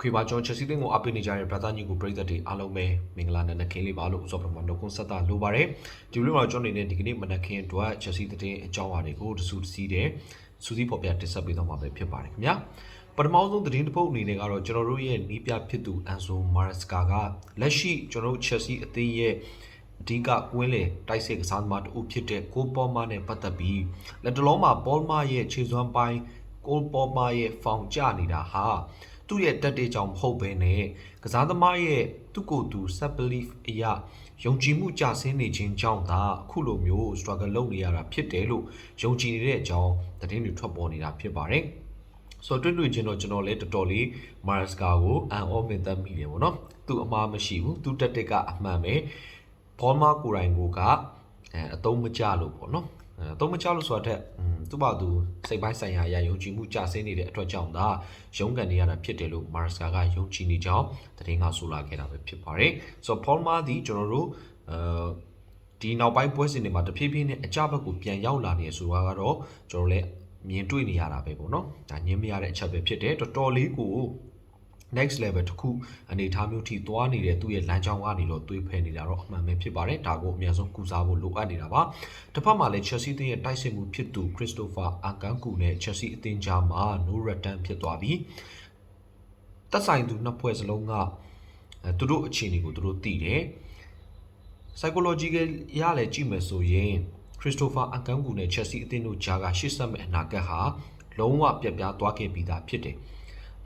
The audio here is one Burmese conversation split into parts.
ခွေပါကျွန်တော်ချက်စီးတင်းကိုအပိနေကြတဲ့ brother ညီကိုပရိသတ်တွေအားလုံးပဲမင်္ဂလာနံနက်ခင်းလေးပါလို့ဥစ္စာပထမနှုတ်ခွန်းဆက်တာလိုပါတယ်ဒီလိုမျိုးကျွန်တော်အနေနဲ့ဒီကနေ့မနက်ခင်းအတွက်ချက်စီးတင်းအကြောင်းအရာတွေကိုတဆူတစီးတဲ့စူးစီးဖော်ပြတင်ဆက်ပေးတော့မှာပဲဖြစ်ပါတယ်ခင်ဗျာပထမဆုံးသတင်းတစ်ပုဒ်အနေနဲ့ကတော့ကျွန်တော်တို့ရဲ့နီးပြဖြစ်သူအန်ဆိုမာရစကာကလက်ရှိကျွန်တော်တို့ချက်စီအသင်းရဲ့အဓိကကွင်းလေတိုက်စစ်ကစားသမားတူဖြစ်တဲ့ကိုပေါ်မာနဲ့ပတ်သက်ပြီးလက်တလုံးမှာဘောမာရဲ့ခြေစွမ်းပိုင်းကိုပေါ်မာရဲ့ဖောင်ကျနေတာဟာ သူ့ရဲ့တက်တေးကြောင့်မဟုတ်ဘဲနဲ့ကစားသမားရဲ့သူ့ကိုယ်သူ set belief အရာယုံကြည်မှုကြဆင်းနေခြင်းကြောင့်သာအခုလိုမျိုး struggle လုပ်နေရတာဖြစ်တယ်လို့ယုံကြည်နေတဲ့အကြောင်းသတင်းတွေထွက်ပေါ်နေတာဖြစ်ပါတယ်ဆိုတော့တွေ့တွေ့ချင်းတော့ကျွန်တော်လည်းတော်တော်လေးမာရစကာကိုအန်အောမင်သက်မိတယ်ပေါ့နော်သူအမှားမရှိဘူးသူတက်တက်ကအမှန်ပဲဘောမာကိုရိုင်ကိုကအဲအတုံးမကြလို့ပေါ့နော်အဲအ တုံးမကြလို့ဆိုတာတဲ့သူ့ဘာသူစိတ်ပိုင်းဆိုင်ရာအရာယုံကြည်မှုကြဆင်းနေတဲ့အတွက်ကြောင့်ဒါရုန်းကန်နေရတာဖြစ်တယ်လို့မာရစကာကယုံကြည်နေကြောင်းသတင်းကဆိုလာခဲ့တာပဲဖြစ်ပါတယ်ဆိုတော့ဘောမာဒီကျွန်တော်တို့အဲဒီနောက်ပိုင်းပွဲစဉ်တွေမှာတဖြည်းဖြည်းနဲ့အကြဘက်ကိုပြန်ရောက်လာနေဆိုတာကတော့ကျွန်တော်လည်းမြင်တွေ့နေရတာပဲပေါ့နော်ဒါညင်းမရတဲ့အချက်ပဲဖြစ်တယ်တော်တော်လေးကို next level တစ်ခုအနေအထားမျိုးထိသွားနေတဲ့သူ့ရဲ့လမ်းကြောင်းကနေတော့သွေးဖယ်နေတာတော့အမှန်ပဲဖြစ်ပါတယ်ဒါကိုအများဆုံးကုစားဖို့လိုအပ်နေတာပါတစ်ဖက်မှာလည်း Chelsea အသင်းရဲ့တိုက်စစ်မှုဖြစ်သူ Christopher Ankanku နဲ့ Chelsea အသင်းကြားမှာ no return ဖြစ်သွားပြီးတက်ဆိုင်သူနှစ်ဖွဲ့စလုံးကအဲသူတို့အခြေအနေကိုသူတို့သိတယ် psychological ရလည်းကြည့်မယ်ဆိုရင် Christopher Ankanku နဲ့ Chelsea အသင်းတို့ကြားကရှေ့ဆက်မဲ့အနာဂတ်ဟာလုံးဝပြတ်ပြားသွားခဲ့ပြီးသားဖြစ်တယ်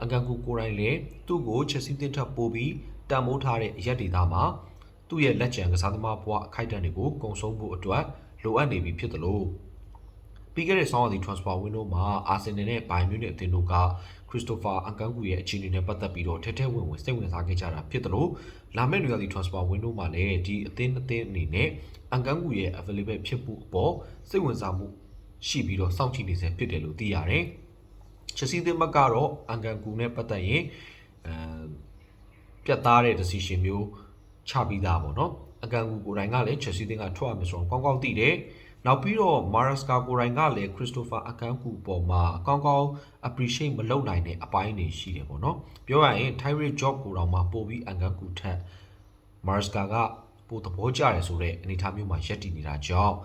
အကန်ကူကိုယ်တိုင်လည်းသူ့ကိုချက်စီတင်ထပ်ပို့ပြီးတန်မိုးထားတဲ့အရက်ဒေတာမှာသူ့ရဲ့လက်ကျန်ကစားသမားဘဝအခိုက်အတန့်တွေကိုကုံဆုံးဖို့အတွက်လိုအပ်နေပြီဖြစ်တယ်လို့ပြီးခဲ့တဲ့ဆောင်းရာသီ transfer window မှာအာဆင်နယ်နဲ့ဘိုင်မြူနစ်အသင်းတို့ကခရစ္စတိုဖာအန်ကန်ကူရဲ့အခြေအနေနဲ့ပတ်သက်ပြီးတော့ထဲထဲဝင်ဝင်စိတ်ဝင်စားခဲ့ကြတာဖြစ်တယ်လို့လာမယ့်နွေရာသီ transfer window မှာလည်းဒီအသင်းအသင်းအနေနဲ့အန်ကန်ကူရဲ့ available ဖြစ်ဖို့အပေါ်စိတ်ဝင်စားမှုရှိပြီးတော့စောင့်ကြည့်နေစေဖြစ်တယ်လို့သိရတယ်။ ချက်စီသင်းဘက်ကတော့အန်ကန်ကူနဲ့ပတ်သက်ရင်အဲပြတ်သားတဲ့ decision မျိုးချပြီးသားပေါ့နော်။အကန်ကူကိုယ်တိုင်ကလည်းချက်စီသင်းကထွက်ရမယ်ဆိုတော့ကောင်းကောင်းသိတယ်။နောက်ပြီးတော့ Maraska ကိုယ်တိုင်ကလည်း Christopher အကန်ကူပေါ်မှာကောင်းကောင်း appreciate မလုပ်နိုင်တဲ့အပိုင်းတွေရှိတယ်ပေါ့နော်။ပြောရရင် Tyree Job ကိုတောင်မှပို့ပြီးအန်ကန်ကူထက် Maraska ကပိုသဘောကျတယ်ဆိုတဲ့အနေအထားမျိုးမှာရက်တည်နေတာကြောင့်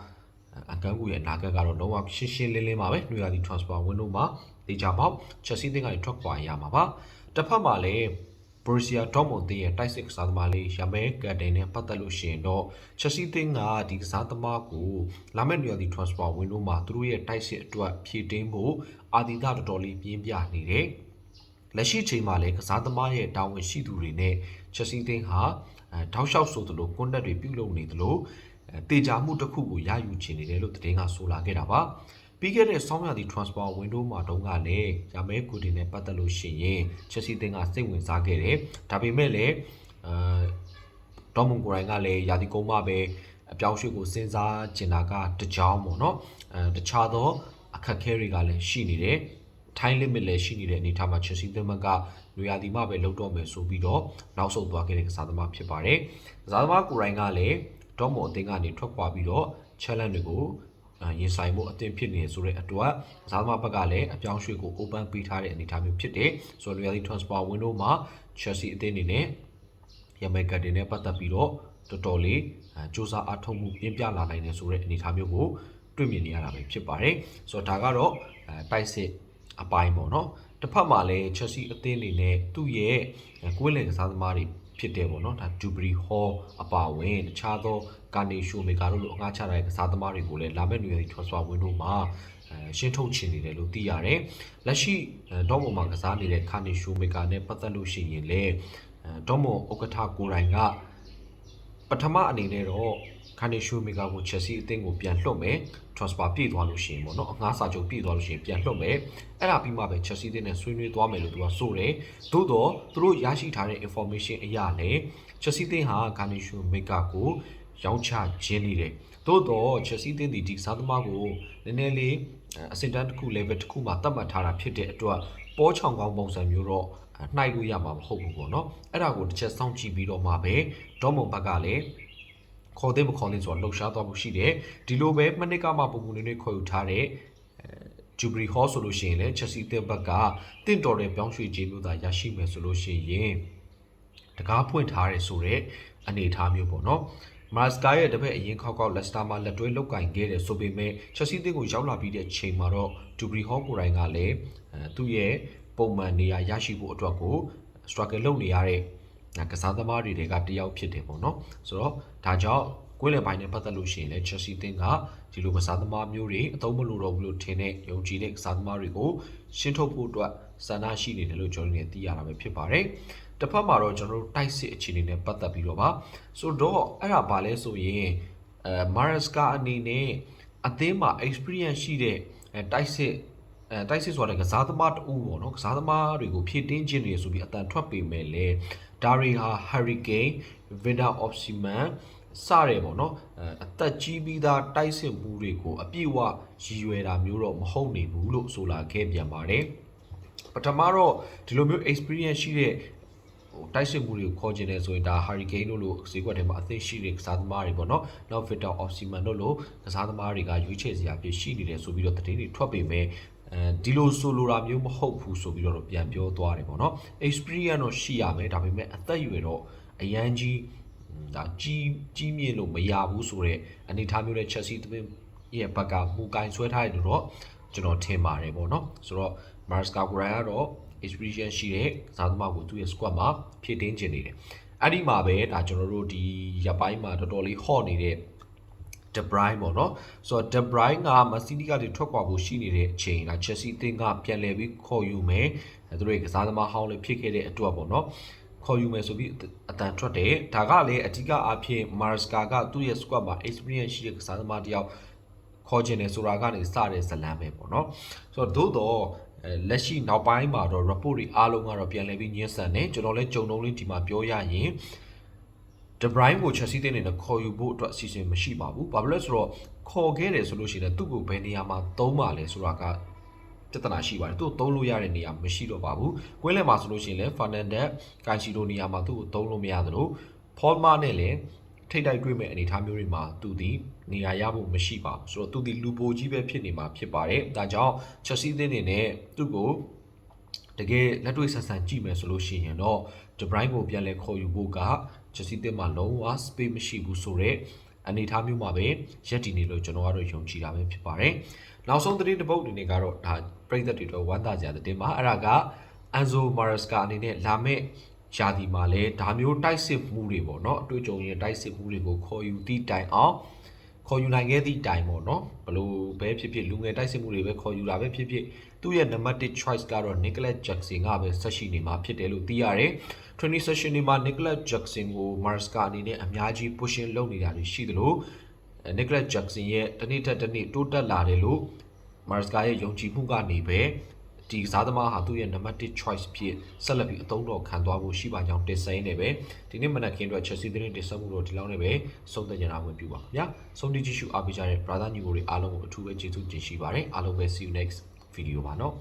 အကန်ကူရဲ့အနာဂတ်ကတော့လုံးဝရှင်းရှင်းလင်းလင်းပါပဲ။နှွေရာသီ transfer window မှာ ဒေချာပေါက် Chelsea တင်းကနေထွက်ခွာရမှာပါ။တစ်ဖက်မှာလည်း Borussia Dortmund တင်းရဲ့တိုက်စစ်ကစားသမားလေးရမဲကန်တင်နဲ့ပတ်သက်လို့ရှိရင်တော့ Chelsea တင်းကဒီကစားသမားကိုလာမယ့်နှွေရာသီ transfer window မှာသူတို့ရဲ့တိုက်စစ်အတွက်ဖြည့်တင်းဖို့အာဒီတာတော်တော်လေးပြင်းပြနေတယ်။လက်ရှိချိန်မှာလည်းကစားသမားရဲ့တာဝန်ရှိသူတွေနဲ့ Chelsea တင်းဟာအဲတောက်လျှောက်ဆိုသလို contact တွေပြုလုပ်နေသလိုအဲတေချာမှုတစ်ခုကိုရယူချင်နေတယ်လို့သတင်းကဆိုလာခဲ့တာပါ ပြီးခဲ့တဲ့ဆောင်းရာသီ transfer window မှာတုန်းကလည်းရမဲကူတင်နဲ့ပတ်သက်လို့ရှိရင် Chelsea တင်ကစိတ်ဝင်စားခဲ့တယ်ဒါပေမဲ့လည်းအဲဒေါ်မွန်ကိုရိုင်းကလည်းရာသီကုန်းမှပဲအပြောင်းရွှေ့ကိုစဉ်းစားကျင်တာကတကြောင်ပေါ့နော်အဲတခြားသောအခက်အခဲတွေကလည်းရှိနေတယ် time limit လည်းရှိနေတဲ့အနေအထားမှာ Chelsea သင်းကလူရသည်မှပဲလုံတော့မယ်ဆိုပြီးတော့နောက်ဆုတ်သွားခဲ့တဲ့ကစားသမားဖြစ်ပါတယ်။ကစားသမားကိုရိုင်းကလည်းဒေါ်မော်အသင်းကနေထွက်ခွာပြီးတော့ challenge တွေကို ရင်ဆိုင်မှုအသင်းဖြစ်နေဆိုတဲ့အတွက်ကစားသမားဘက်ကလည်းအပြောင်းရွှေ့ကို open ပေးထားတဲ့အနေအထားမျိုးဖြစ်တယ်။ဆိုတော့လူရသည် transfer window မှာ Chelsea အသင်းအနေနဲ့ရမဲကတ်တင်နဲ့ပတ်သက်ပြီးတော့တော်တော်လေးစူးစမ်းအားထုတ်မှုပြင်းပြလာနိုင်တယ်ဆိုတဲ့အနေအထားမျိုးကိုတွေ့မြင်နေရတာပဲဖြစ်ပါတယ်။ဆိုတော့ဒါကတော့တိုက်စစ်အပိုင်းပေါ့နော်တစ်ဖက်မှာလည်း Chelsea အသင်းအနေနဲ့သူ့ရဲ့ကွင်းလယ်ကစားသမားတွေဖြစ်တယ်ပေါ့နော်ဒါ Dubry Hall အပါအဝင်တခြားသော ကာနေရှိုမေကာတို့လိုအငှားချတဲ့ကစားသမားတွေကိုလည်းလာမယ့်နေရာဒီ transfer window မှာအဲရှင်းထုတ်ချင်နေတယ်လို့သိရတယ်လက်ရှိဒေါ့မွန်မှာကစားနေတဲ့ကာနေရှိုမေကာနဲ့ပတ်သက်လို့ရှိရင်လည်းဒေါ့မွန်ဥက္ကဋ္ဌကိုယ်တိုင်ကပထမအနေနဲ့တော့ခန်နီရှူမီကာကိုချက်စီအသင်းကိုပြန်လွှတ်မယ် transfer ပြည့်သွားလို့ရှိရင်ပေါ့နော်အငှားစာချုပ်ပြည့်သွားလို့ရှိရင်ပြန်လွှတ်မယ်အဲ့ဒါပြီးမှပဲချက်စီအသင်းနဲ့ဆွေးနွေးသွားမယ်လို့သူကဆိုတယ်သို့တော့သူတို့ရရှိထားတဲ့ information အရလည်းချက်စီအသင်းဟာခန်နီရှူမီကာကို ရောင်းချခြင်းနေတယ်သို့တော့ချက်စီအသင်းဒီဒီစားသမားကိုနည်းနည်းလေးအစင်တန်းတစ်ခု level တစ်ခုမှာသတ်မှတ်ထားတာဖြစ်တဲ့အတွက်ပေါ်ချောင်ကောင်းပုံစံမျိုးတော့နှိုက်လို့ရမှာမဟုတ်ဘူးပေါ့နော်အဲ့ဒါကိုတစ်ချက်စောင့်ကြည့်ပြီးတော့မှပဲဒေါ်မွန်ဘက်ကလည်းခေါ်တဲ့မခေါ်တဲ့ဆိုတော့လှုပ်ရှားသွားမှုရှိတယ်ဒီလိုပဲမနစ်ကမှပုံပုံနေနေခေါ်ယူထားတဲ့ Jubilee Hall ဆိုလို့ရှိရင်လည်း Chelsea အသင်းဘက်ကတင့်တော်တဲ့ပြောင်းရွှေ့ခြင်းမျိုးသာရရှိမယ်ဆိုလို့ရှိရင်တကားဖွင့်ထားရဲဆိုတဲ့အနေအထားမျိုးပေါ့နော် မာစကာရဲ့တပည့်အရင်ခောက်ခောက်လက်စတာမှာလက်တွဲလောက်ကင်ခဲ့တယ်ဆိုပေမဲ့ချက်စီးအသင်းကိုရောက်လာပြီးတဲ့ချိန်မှာတော့ဒူဘရီဟောကိုရိုင်းကလည်းအဲသူ့ရဲ့ပုံမှန်နေရာရရှိဖို့အတွက်ကို struggle လုပ်နေရတဲ့ကစားသမားတွေတွေကတယောက်ဖြစ်တယ်ပေါ့နော်ဆိုတော့ဒါကြောင့်ကွင်းလယ်ပိုင်းနဲ့ပတ်သက်လို့ရှိရင်လည်း Chelsea အသင်းကဒီလိုကစားသမားမျိုးတွေအသုံးမလို့တော့ဘူးလို့ထင်တဲ့ယုံကြည်တဲ့ကစားသမားတွေကိုရှင်းထုတ်ဖို့အတွက်ဆန္ဒရှိနေတယ်လို့ကျွန်တော်တို့သိရတာပဲဖြစ်ပါတယ်။ တစ်ဖက်မှာတော့ကျွန်တော်တို့တိုက်စစ်အခြေအနေနဲ့ပတ်သက်ပြီးတော့ပါဆိုတော့အဲ့ဒါဘာလဲဆိုရင်အဲ Maresca အနေနဲ့အသင်းမှာ experience ရှိတဲ့အဲတိုက်စစ်အဲတိုက်စစ်ဆိုတဲ့ကစားသမားတူပေါ့နော်ကစားသမားတွေကိုဖြည့်တင်းခြင်းတွေဆိုပြီးအတန်ထွက်ပေမဲ့လေဒါရီဟာ Hurricane Vida Osimhen စရဲပေါ့နော်အဲအသက်ကြီးပြီးသားတိုက်စစ်မှုတွေကိုအပြည့်အဝရည်ရွယ်တာမျိုးတော့မဟုတ်နေဘူးလို့ဆိုလာခဲ့ပြန်ပါတယ်ပထမတော့ဒီလိုမျိုး experience ရှိတဲ့ဟို တိုက်စစ်မှုတွေကိုခေါ်ကျင်တယ်ဆိုရင်ဒါ Hurricane တို့လို့ဈေးကွက်ထဲမှာအသင့်ရှိတဲ့ကစားသမားတွေပေါ့နော်နောက် Victor Osimhen တို့လို့ကစားသမားတွေကရွေးချယ်စရာဖြစ်ရှိနေတယ်ဆိုပြီးတော့သတင်းတွေထွက်ပေမဲ့အဲဒီလိုဆိုလိုတာမျိုးမဟုတ်ဘူးဆိုပြီးတော့ပြန်ပြောသွားတယ်ပေါ့နော် experience တော့ရှိရမယ်ဒါပေမဲ့အသက်အရွယ်တော့အရန်ကြီးဒါကြီးကြီးမြင့်လို့မရဘူးဆိုတော့အနေထားမျိုးနဲ့ Chelsea တမင်ရဲ့ဘက်ကမူကင်ဆွဲထားတယ်လို့တော့ကျွန်တော်ထင်ပါတယ်ပေါ့နော်ဆိုတော့ Marsca ကိုရိုင်းကတော့ experience ရှိတဲ့ဇာသမားကိုသူ့ရဲ့ squad မှာဖြည့်တင်းကျင်နေတယ်အဲ့ဒီမှာပဲဒါကျွန်တော်တို့ဒီရပိုင်းမှာတော်တော်လေးဟော့နေတဲ့ De Bruyne ပေါ့နော်ဆိုတော့ De Bruyne ကမစီးတီးကနေထွက်ခွာဖို့ရှိနေတဲ့အချိန်က Chelsea အသင်းကပြန်လည်ပြီးခေါ်ယူမယ်အဲသူတို့ရဲ့ကစားသမားဟောင်းလေးဖြစ်ခဲ့တဲ့အတွက်ပေါ့နော်ခေါ်ယူမယ်ဆိုပြီးအတန်ထွက်တယ်ဒါကလည်းအဓိကအားဖြင့် Marsca ကသူ့ရဲ့ squad မှာ experience ရှိတဲ့ကစားသမားတယောက်ခေါ်ခြင်းတယ်ဆိုတာကနေစတဲ့ဇလန်းပဲပေါ့နော်ဆိုတော့သို့တော့အဲ လက်ရှိနောက်ပိုင်းမှာတော့ report တွေအားလုံးကတော့ပြန်လည်ပြီးညှင်းဆန်တယ်ကျွန်တော်လည်းကြုံလုံးလေးဒီမှာပြောရရင် De Bruyne ကို Chelsea တင်းနေနဲ့ခေါ်ယူဖို့အတွက်အစီအစဉ်မရှိပါဘူး။ဘာဖြစ်လဲဆိုတော့ခေါ်ခဲ့တယ်ဆိုလို့ရှိရင်သူ့ကိုဘယ်နေရာမှာသုံးပါလဲဆိုတာကပြဿနာရှိပါတယ်။သူ့ကိုသုံးလို့ရတဲ့နေရာမရှိတော့ပါဘူး။ကွင်းလယ်မှာဆိုလို့ရှိရင်လည်း Fernandez, Cancelo နေရာမှာသူ့ကိုသုံးလို့မရသလို Palma နဲ့လည်း ထိတ်တိုက်တွေ့မဲ့အနေအထားမျိုးတွေမှာသူဒီနေရာရဖို့မရှိပါဘူး။ဆိုတော့သူဒီလူပိုကြီးပဲဖြစ်နေမှာဖြစ်ပါတယ်။ဒါကြောင့် Chelsea တင်းနေနဲ့သူ့ကိုတကယ်လက်တွေ့ဆက်ဆံကြည့်မယ်ဆိုလို့ရှိရင်တော့ De Bruyne ကိုပြန်လဲခေါ်ယူဖို့က Chelsea တင်မှာလုံးဝ space မရှိဘူးဆိုတော့အနေအထားမျိုးမှာပဲရက်တည်နေလို့ကျွန်တော်ကတော့ယုံကြည်တာပဲဖြစ်ပါတယ်။နောက်ဆုံးသတင်းတစ်ပုဒ်အနေနဲ့ကတော့ဒါပြည်သက်တွေတော့ဝမ်းသာကြတဲ့တင်ပါအဲ့ဒါက Enzo Maresca အနေနဲ့လာမဲ့ယာ ဒီမှာလဲဒါမျိုးတိုက်စစ်မှုတွေပေါ့နော်အတွေ့အကြုံရဲ့တိုက်စစ်မှုတွေကိုခေါ်ယူသည့်တိုင်အောင်ခေါ်ယူနိုင်ခဲ့သည့်တိုင်ပေါ့နော်ဘလို့ပဲဖြစ်ဖြစ်လူငယ်တိုက်စစ်မှုတွေပဲခေါ်ယူတာပဲဖြစ်ဖြစ်သူ့ရဲ့ number 1 choice ကတော့ Nicholas Jackson ကပဲဆက်ရှိနေမှာဖြစ်တယ်လို့သိရတယ်။ training session တွေမှာ Nicholas Jackson ကို Marsca အနေနဲ့အများကြီး pushing လုပ်နေတာတွေရှိသလို Nicholas Jackson ရဲ့တနေ့ထက်တနေ့တိုးတက်လာတယ်လို့ Marsca ရဲ့ယုံကြည်မှုကနေပဲ ဒီကစားသမားဟာသူ့ရဲ့ number 1 choice ဖြစ်ဆက်လက်ပြီးအသုံးတော်ခံသွားဖို့ရှိပါကြောင်းတင်ဆက်နေပဲဒီနေ့မနက်ခင်းအတွက် Chelsea သတင်းတင်ဆက်မှုတော့ဒီလောက်နဲ့ပဲဆုံးသက်ကြတာဝင်ပြပါခင်ဗျာဆုံးတိကြည့်ရှုအားပေးကြတဲ့ brother ညီကိုတွေအားလုံးကိုအထူးပဲကျေးဇူးတင်ရှိပါတယ်အားလုံးပဲ see you next video ပါနော်